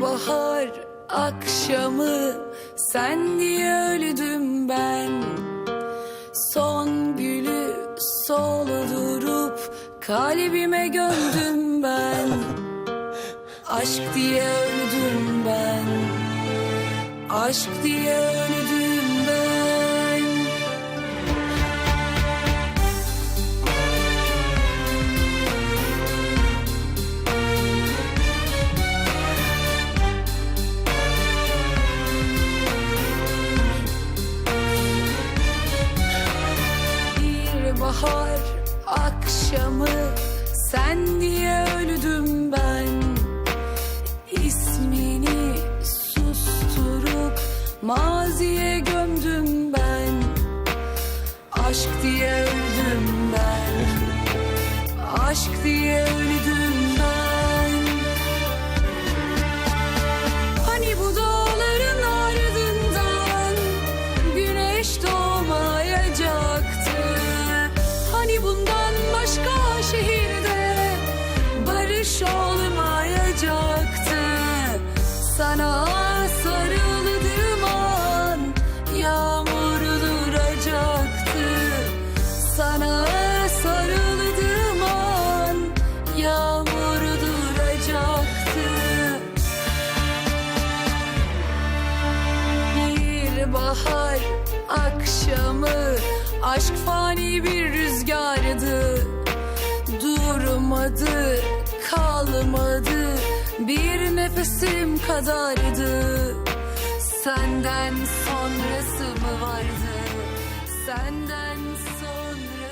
Bahar akşamı sen diye öldüm ben. Son gülü soldurup kalbime gömdüm ben. Aşk diye öldüm ben. Aşk diye öldüm Bahar akşamı. Sen diye öldüm ben. İsmini susturup maziye gömdüm ben. Aşk diye öldüm ben. Aşk diye öldüm ben. Hani bu dağların ardından güneş doğmayacaktı Sana sarıldığım an yağmur duracaktı. Sana sarıldığım an yağmur duracaktı. Bir bahar akşamı Aşk fani bir rüzgardı. Durmadı, kalmadı bir nefesim kadardı. Senden sonrası mı vardı? Senden sonra